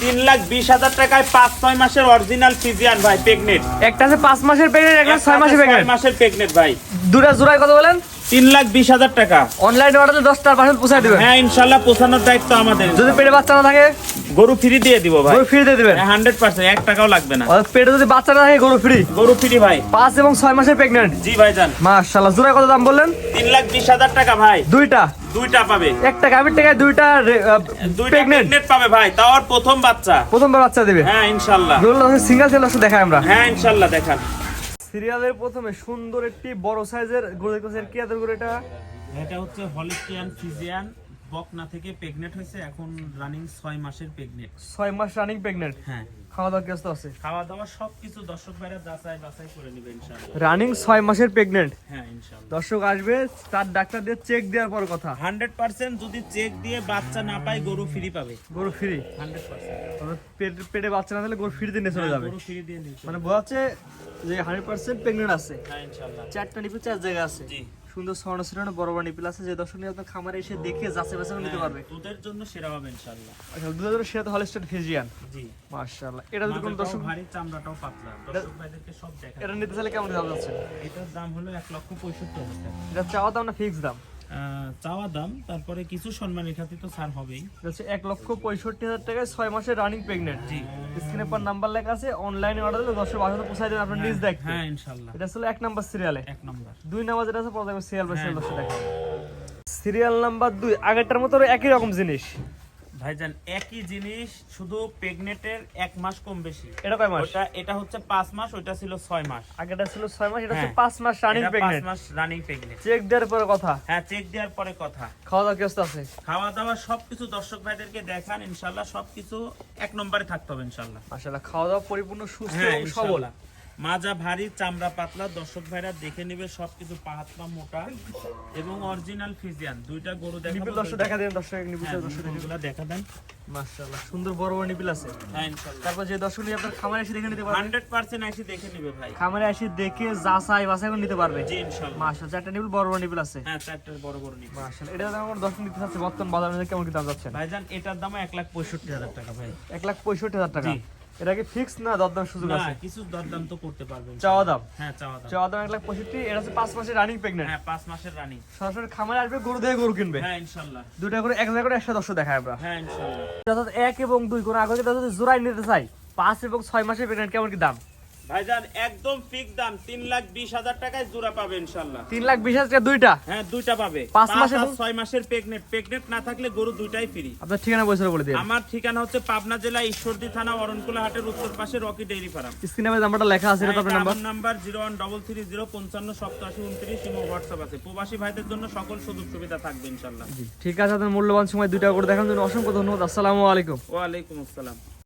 তিন লাখ বিশ হাজার টাকায় পাঁচ ছয় মাসের অরিজিনাল ফিজিয়ান ভাই প্রেগনেন্ট একটা আছে পাঁচ মাসের প্রেগনেন্ট একটা ছয় মাসের প্রেগনেন্ট মাসের প্রেগনেন্ট ভাই। দুটা জোড়ায় কত বলেন? তিন লাখ বিশ হাজার টাকা। অনলাইন অর্ডারে দশটার পার্সেন্ট পৌঁছায় দেবেন। হ্যাঁ ইনশাল্লাহ পৌঁছানোর দায়িত্ব আমাদের। যদি পেটে বাচ্চা না থাকে? গরু ফ্রি দিয়ে দিব ভাই। গরু ফ্রি দিয়ে দিবেন? হান্ড্রেড পার্সেন্ট এক টাকাও লাগবে না। পেটে যদি বাচ্চা না থাকে গরু ফ্রি? গরু ফ্রি ভাই। পাঁচ এবং ছয় মাসের প্রেগনেন্ট। জি ভাই যান মাশাআল্লাহ জোড়ায় কত দাম বললেন? তিন লাখ বিশ হাজার টাকা ভাই। দুইটা। দুইটা পাবে। একটা গাভীর টাকায় দুইটা দুইটা প্রেগনেন্ট প্রেগনেন্ট পাবে ভাই তাও প্রথম বাচ্চা। প্রথম বাচ্চা দেবে? হ্যাঁ ইনশাল্লাহ। যেগুলো সিঙ্গেল সেল দেখাই আমরা। হ্যাঁ ইনশাল্লাহ দেখান। সিরিয়ালের প্রথমে সুন্দর একটি বড় সাইজের গরু দেখতেছেন। কি আদর গরু এটা? এটা হচ্ছে হলিস্টিয়ান ফিজিয়ান। বকনা থেকে প্রেগনেন্ট হয়েছে এখন রানিং ছয় মাসের প্রেগনেন্ট ছয় মাস রানিং প্রেগনেন্ট হ্যাঁ। খাওয়া দাওয়া কেষ্ট আছে? খাওয়া দাওয়া সবকিছু দর্শক ভাইরা যাচাই বাছাই করে নেবে ইনশাল্লাহ রানিং ছয় মাসের প্রেগনেন্ট হ্যাঁ ইনশাল্লাহ দর্শক আসবে তার ডাক্তার দিয়ে চেক দেওয়ার পর কথা। হান্ড্রেড পার্সেন্ট যদি চেক দিয়ে বাচ্চা না পায় গরু ফ্রি পাবে। গরু ফ্রি হান্ড্রেড পেটে পেটে বাচ্চা না দিলে গরু ফ্রি দিয়ে নিয়ে চলে যাবে। গরু ফ্রি দিয়ে মানে বোঝাচ্ছে যে হান্ড্রেড পার্সেন্ট প্রেগনেন্ট আছে। হ্যাঁ ইনশাল্লাহ চারটা নিপে চার জায়গা আছে। জি। সুন্দর স্বর্ণ শ্রেণি বড় বড়। নিপিল আছে যে দর্শক নিয়ে আপনার খামারে এসে দেখে যাচাই বাছাই নিতে পারবে। দুধের জন্য সেরা হবে ইনশাআল্লাহ। আচ্ছা দুধের জন্য সেরা তো হলস্টেড ফিজিয়ান। জি। মাশাআল্লাহ। এটা যদি কোনো দর্শক ভারী চামড়াটাও পাতলা। দর্শক ভাইদেরকে সব এটা নিতে চাইলে কেমন দাম যাচ্ছে? এটার দাম হলো 1 লক্ষ পঁয়ষট্টি হাজার টাকা। এটা চাওয়া দাম না ফিক্স দাম? চাওয়া দাম তারপরে কিছু সম্মানের খাতে তো ছাড় হবেই। বলছে হচ্ছে এক লক্ষ পঁয়ষট্টি হাজার টাকায় ছয় মাসের রানিং প্রেগনেন্ট জি। স্ক্রিনে পর নাম্বার লেখা আছে অনলাইনে অর্ডার দিলে দশের বাসাতে পৌঁছায় দেবেন আপনার নিজ দেখতে। হ্যাঁ ইনশাল্লাহ। এটা ছিল এক নাম্বার সিরিয়ালে এক নাম্বার দুই নাম্বার যেটা আছে প্রথমে সিরিয়াল বা সিরিয়াল দশে সিরিয়াল নাম্বার দুই। আগেরটার মতো একই রকম জিনিস। ভাইজান একই জিনিস শুধু প্রেগনেটের এক মাস কম বেশি। এটা কয় মাস? ওটা এটা হচ্ছে পাঁচ মাস ওটা ছিল ছয় মাস। আগেটা ছিল ছয় মাস এটা হচ্ছে হ্যাঁ। পাঁচ মাস রানিং পাঁচ প্রেগনেন্ট মাস রানিং প্রেগনেন্ট চেক দেওয়ার পরে কথা। হ্যাঁ চেক দেওয়ার পরে কথা। খাওয়া দাওয়া আছে? খাওয়া দাওয়া সবকিছু দর্শক ভাইদেরকে দেখান ইনশাল্লাহ সবকিছু এক নম্বরে থাকতে হবে ইনশাল্লাহ। মাশাআল্লাহ খাওয়া দাওয়া পরিপূর্ণ সুস্থ হ্যাঁ এবং সবল। ইনশাল্লাহ। মাজা ভারী চামড়া পাতলা। দর্শক ভাইরা দেখে নেবে সবকিছু পাহাতপা মোটা এবং অরিজিনাল ফিজিয়ান দুইটা গরু নিপিল দেখাবো দর্শক দেখা দেন দর্শক নিপিল হ্যাঁ, দর্শক দেখে দেখা দেন। মাশাআল্লাহ সুন্দর বড় বড় নিপিল আছে। হ্যাঁ ইনশাল্লাহ তারপর যে দর্শক নিয়ে আপনার খামারে এসে দেখে নিতে পারবে। হান্ড্রেড পার্সেন্ট এসে দেখে নেবে ভাই। খামারে এসে দেখে যাচাই বাছাই করে নিতে পারবে। জি ইনশাল্লাহ মাশাআল্লাহ চারটা নিপিল বড় বড় নিপিল আছে। হ্যাঁ চারটার বড় বড় নিবে মাশাআল্লাহ এটা দাম আমার দর্শক নিতে চাচ্ছে। বর্তমান বাজারে কেমন কি দাম যাচ্ছে? ভাইজান এটার দাম এক লাখ পঁয়ষট্টি হাজার টাকা ভাই। এক লাখ পঁয়ষট্টি হাজার টাকা। জি। এটা কি ফিক্স না দরদাম সুযোগ আছে? কিছু দরদাম তো করতে পারবেন। চাওয়া দাম? হ্যাঁ চাওয়া দাম। চাওয়া দাম এক লাখ পঁয়ষট্টি এটা হচ্ছে পাঁচ মাসের রানিং প্রেগন্যান্ট হ্যাঁ পাঁচ মাসের রানিং সরাসরি খামারে আসবে গরু দিয়ে গরু কিনবে। হ্যাঁ ইনশাআল্লাহ দুটা করে এক জায়গা করে একসাথে দর্শক দেখায় আমরা। হ্যাঁ ইনশাআল্লাহ অর্থাৎ এক এবং দুই করে আগে যদি জোড়াই নিতে চাই পাঁচ এবং ছয় মাসের প্রেগনেন্ট কেমন কি দাম? ভাইজান একদম দাম তিন লাখ বিশ হাজার টাকায় জোড়া পাবে ইনশাল্লাহ। তিন লাখ বিশ হাজার দুইটা? হ্যাঁ দুইটা পাবে। পাঁচ পাঁচ মাসের ছয় না থাকলে গরু দুইটাই ফ্রি আপনার ঠিকানা বলে দিন। আমার ঠিকানা হচ্ছে পাবনা জেলা ঈশ্বরদী থানা অরণকুলা হাটের উত্তর পাশে রকি ডেইরি ফার্ম। স্ক্রিনে নাম্বারটা লেখা আছে তো আপনার number number zero one double three zero পঞ্চান্ন সপ্তাশি উনত্রিশ ইমো হোয়াটসঅ্যাপ আছে। প্রবাসী ভাইদের জন্য সকল সুযোগ সুবিধা থাকবে ইনশাল্লাহ। ঠিক আছে আপনার মূল্যবান সময় দুইটা করে দেখানোর জন্য অসংখ্য ধন্যবাদ। আসসালামু আলাইকুম। ওয়ালাইকুম আসসালাম।